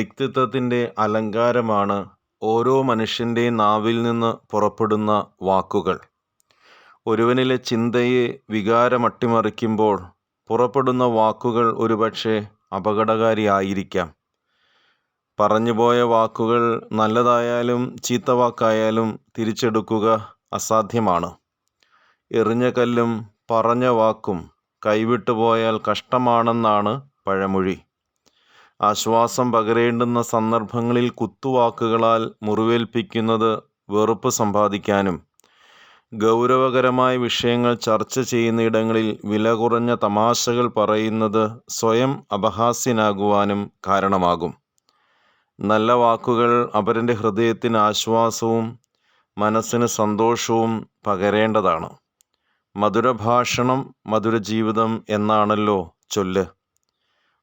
വ്യക്തിത്വത്തിന്റെ അലങ്കാരമാണ് ഓരോ മനുഷ്യന്റെയും നാവിൽ നിന്ന് പുറപ്പെടുന്ന വാക്കുകൾ. ഒരുവനിലെ ചിന്തയെ വികാരമട്ടിമറിക്കുമ്പോൾ പുറപ്പെടുന്ന വാക്കുകൾ ഒരുപക്ഷെ അപകടകാരിയായിരിക്കാം. പറഞ്ഞുപോയ വാക്കുകൾ നല്ലതായാലും ചീത്ത വാക്കായാലും തിരിച്ചെടുക്കുക അസാധ്യമാണ്. എറിഞ്ഞ കല്ലും പറഞ്ഞ വാക്കും കൈവിട്ടുപോയാൽ കഷ്ടമാണെന്നാണ് പഴമൊഴി. ആശ്വാസം പകരേണ്ടുന്ന സന്ദർഭങ്ങളിൽ കുത്തുവാക്കുകളാൽ മുറിവേൽപ്പിക്കുന്നത് വെറുപ്പ് സമ്പാദിക്കാനും ഗൗരവകരമായ വിഷയങ്ങൾ ചർച്ച ചെയ്യുന്നയിടങ്ങളിൽ വില കുറഞ്ഞ തമാശകൾ പറയുന്നത് സ്വയം അപഹാസ്യനാകുവാനും കാരണമാകും. നല്ല വാക്കുകൾ അവരന്റെ ഹൃദയത്തിന് ആശ്വാസവും മനസ്സിന് സന്തോഷവും പകരേണ്ടതാണ്. മധുരഭാഷണം മധുരജീവിതം എന്നാണല്ലോ ചൊല്ല്.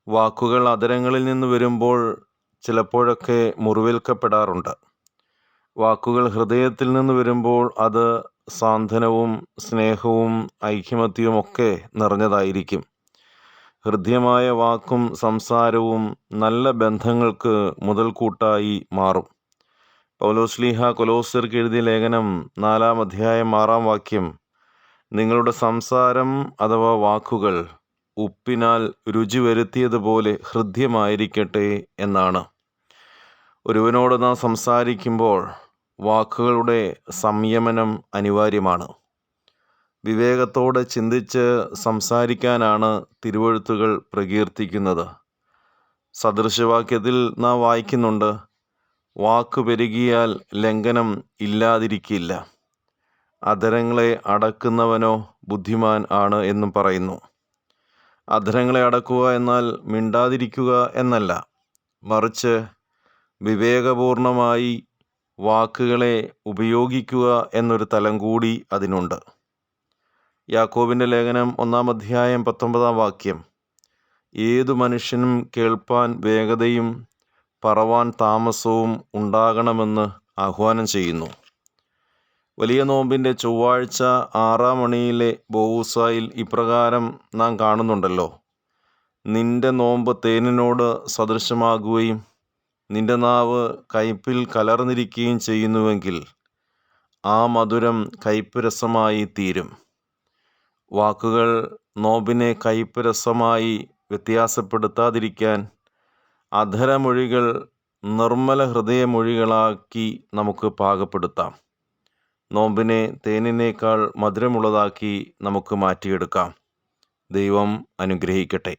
വാക്കുകൾ അതരങ്ങളിൽ നിന്ന് വരുമ്പോൾ ചിലപ്പോഴൊക്കെ മുറിവേൽക്കപ്പെടാറുണ്ട്. വാക്കുകൾ ഹൃദയത്തിൽ നിന്ന് വരുമ്പോൾ അത് സാന്ത്വനവും സ്നേഹവും ഐക്യമത്യവും ഒക്കെ നിറഞ്ഞതായിരിക്കും. ഹൃദ്യമായ വാക്കും സംസാരവും നല്ല ബന്ധങ്ങൾക്ക് മുതൽക്കൂട്ടായി മാറും. പൗലോസ്ലീഹ കൊലോസർക്ക് എഴുതിയ ലേഖനം നാലാം അധ്യായം ആറാം വാക്യം നിങ്ങളുടെ സംസാരം അഥവാ വാക്കുകൾ ഉപ്പിനാൽ രുചി വരുത്തിയതുപോലെ ഹൃദ്യമായിരിക്കട്ടെ എന്നാണ്. ഒരുവനോട് നാം സംസാരിക്കുമ്പോൾ വാക്കുകളുടെ സംയമനം അനിവാര്യമാണ്. വിവേകത്തോടെ ചിന്തിച്ച് സംസാരിക്കാനാണ് തിരുവഴുത്തുകൾ പ്രകീർത്തിക്കുന്നത്. സദൃശവാക്യത്തിൽ നാം വായിക്കുന്നുണ്ട് വാക്ക് പെരുകിയാൽ ലംഘനം ഇല്ലാതിരിക്കില്ല. അധരങ്ങളെ അടക്കുന്നവനോ ബുദ്ധിമാൻ ആണ് എന്നും പറയുന്നു. അധരങ്ങളെ അടക്കുക എന്നാൽ മിണ്ടാതിരിക്കുക എന്നല്ല. മറിച്ച് വിവേകപൂർണമായി വാക്കുകളെ ഉപയോഗിക്കുക എന്നൊരു തലം കൂടി അതിനുണ്ട്. യാക്കോബിന്റെ ലേഖനം ഒന്നാം അധ്യായം പത്തൊമ്പതാം വാക്യം. ഏതു മനുഷ്യനും കേൾപ്പാൻ വേഗതയും പറവാൻ താമസവും ഉണ്ടാകണമെന്ന് ആഹ്വാനം ചെയ്യുന്നു. വലിയ നോമ്പിന്റെ ചൊവ്വാഴ്ച ആറാം മണിയിലെ ബോവൂസായിൽ ഇപ്രകാരം നാം കാണുന്നുണ്ടല്ലോ. നിന്റെ നോമ്പ് തേനിനോട് സദൃശമാകുകയും നിന്റെ നാവ് കയ്പിൽ കലർന്നിരിക്കുകയും ചെയ്യുന്നുവെങ്കിൽ ആ മധുരം കയ്പുരസമായി തീരും. വാക്കുകൾ നോമ്പിനെ കയ്പുരസമായി വ്യത്യാസപ്പെടുത്താതിരിക്കാൻ അധരമൊഴികൾ നിർമ്മല ഹൃദയമൊഴികളാക്കി നമുക്ക് പാകപ്പെടുത്താം. നോമ്പിനെ തേനിനേക്കാൾ മധുരമുള്ളതാക്കി നമുക്ക് മാറ്റിയെടുക്കാം. ദൈവം അനുഗ്രഹിക്കട്ടെ.